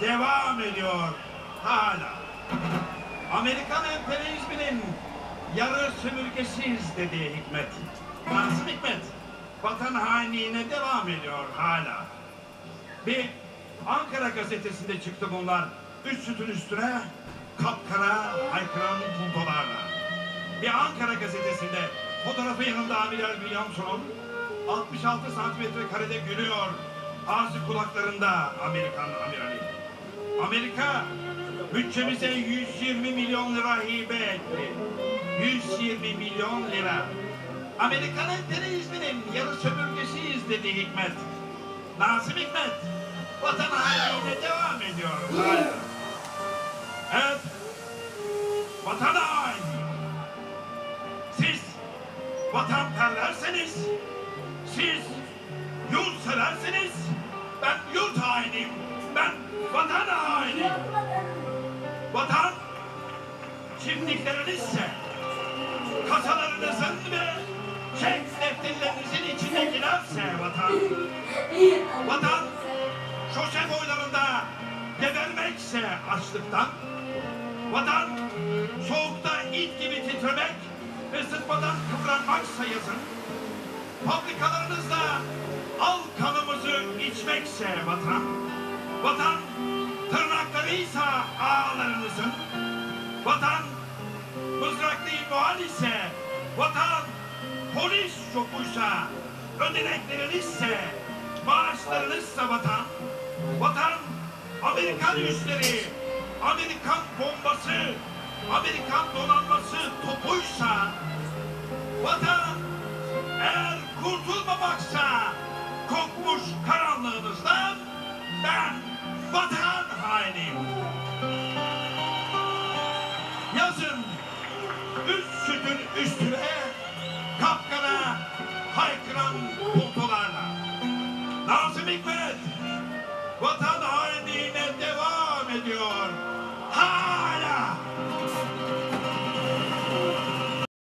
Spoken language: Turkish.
devam ediyor hala. Amerikan emperyalizminin yarı sömürgesiz dediği Hikmet. Nazım Hikmet, vatan hainliğine devam ediyor hala. Bir Ankara gazetesinde çıktı bunlar. Üç sütün üstüne kapkara haykıran puntolarla. Bir Ankara gazetesinde fotoğrafı yanında Amiral Williamson'un 66 santimetre karede gülüyor. Ağzı kulaklarında Amerikan amirali. Amerika bütçemize 120 milyon lira hibe etti. 120 milyon lira. Amerikan emperyalizminin yarı sömürgesiyiz dedi Hikmet. Nazım Hikmet vatan hainliğine devam ediyor hala. Evet, vatan haini. Siz vatanperverseniz, siz yurt Vatan çiftliklerinizse, kasalarınızın ve çek defterlerinizin içine girerse vatan, vatan şoşe boylarında gebermekse açlıktan, vatan soğukta it gibi titremek ve sıtmadan kıvranmaksa yazın, fabrikalarınızda al kanımızı içmekse vatan, vatan tırnaklarıysa ağalarınızın, vatan mızraklı muhal ise, vatan polis çopuysa, ödeneklerinizse, maaşlarınızsa vatan, vatan Amerikan üsleri, Amerikan bombası, Amerikan donanması topuysa, vatan eğer kurtulmamaksa kokmuş karanlığınızdan ben vatan hainiyim. Yazın üst sütün üstüne kapkara haykıran puntolarla. Nazım Hikmet vatan hainliğine devam ediyor.